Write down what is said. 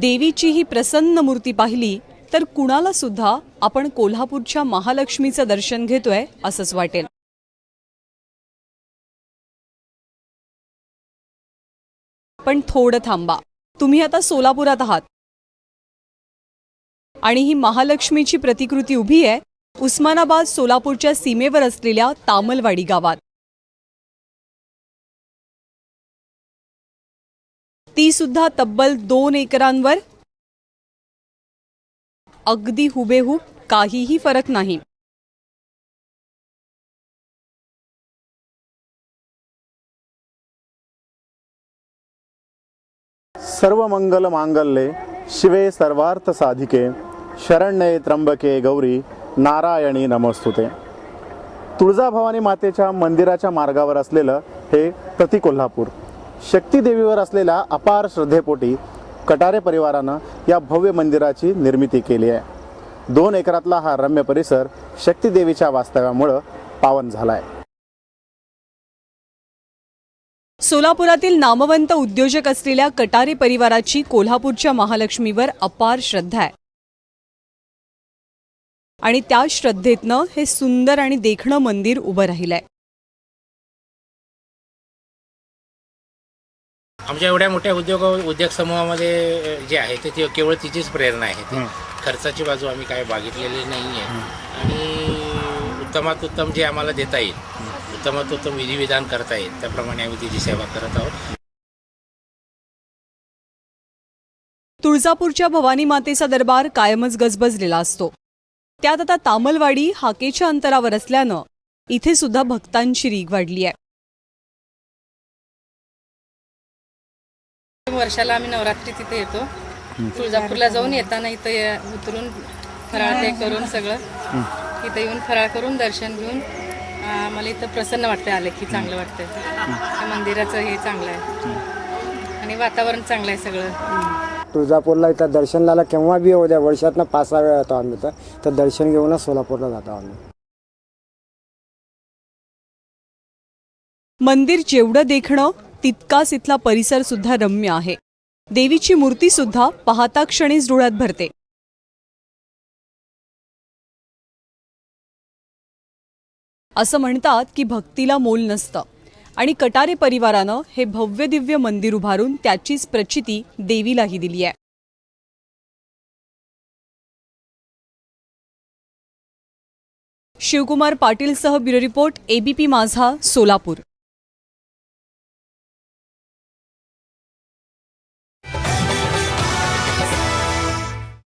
देवीची ही प्रसन्न मूर्ती पाहिली तर कुणाला सुद्धा आपण कोल्हापूरच्या महालक्ष्मीचं दर्शन घेतोय असंच वाटेल. पण थोडं थांबा. तुम्ही आता सोलापुरात आहात. आणि ही महालक्ष्मीची प्रतिकृती उभी आहे उस्मानाबाद सोलापूरच्या सीमेवर असलेल्या तामलवाडी गावात. ती सुद्धा तब्बल दोन एकरांवर. अगदी हुबेहूब काहीही फरक नाही. सर्व मंगल मांगल्ये शिवे सर्वार्थ साधिके शरण्ये त्र्यंबके गौरी नारायणी नमस्तुते. तुळजाभवानी मातेच्या मंदिराच्या मार्गावर असलेलं हे प्रति कोल्हापूर शक्तीदेवीवर असलेल्या अपार श्रद्धेपोटी कटारे परिवारानं या भव्य मंदिराची निर्मिती केली आहे. दोन एकरातला हा रम्य परिसर शक्तीदेवीच्या वास्तव्यामुळं पावन झालाय. सोलापुरातील नामवंत उद्योजक असलेल्या कटारे परिवाराची कोल्हापूरच्या महालक्ष्मीवर अपार श्रद्धा आहे. आणि त्या श्रद्धेतनं हे सुंदर आणि देखणं मंदिर उभं राहिलंय. आमच्या एवढ्या मोठ्या उद्योग उद्योग समूहामध्ये जे आहे ते ती केवळ तिचीच प्रेरणा आहे. खर्चाची बाजू आम्ही काय बघितलेली नाही आहे आणि उत्तमात उत्तम जे आम्हाला देता येईल उत्तमात उत्तम विधिविधान करता येईल त्याप्रमाणे आम्ही तिची सेवा करत आहोत. तुळजापूरच्या भवानी मातेचा दरबार कायमच गजबजलेला असतो. त्यात आता तामलवाडी हाकेच्या अंतरावर असल्यानं इथे सुद्धा भक्तांची रीग वाढली आहे. वर्षाला आम्ही नवरात्री तिथे येतो. तुळजापूरला जाऊन येताना इथं ये- उतरून फराळ ते करून सगळं. इथं येऊन फराळ करून दर्शन घेऊन आम्हाला इथं प्रसन्न वाटतंय आलं की चांगलं वाटतंय. त्या मंदिराचं हे चांगलं आहे. आणि वातावरण चांगलं आहे सगळं. तुळजापूरला इथं दर्शनाला केव्हा बी येऊ द्या वर्षातनं पाच सहा वेळा येतो आम्ही इथं. तर दर्शन घेऊनच सोलापूरला जातो आम्ही. मंदिर जेवढं देखणं तितकाच इथला परिसर सुद्धा रम्य आहे. देवीची मूर्ती सुद्धा पाहता क्षणीच डोळ्यात भरते. असं म्हणतात की भक्तीला मोल नसतं. आणि कटारे परिवारानं हे भव्य दिव्य मंदिर उभारून त्याचीच प्रचिती देवीलाही दिली आहे. Shivkumar पाटीलसह bureau report ABP Majha Solapur.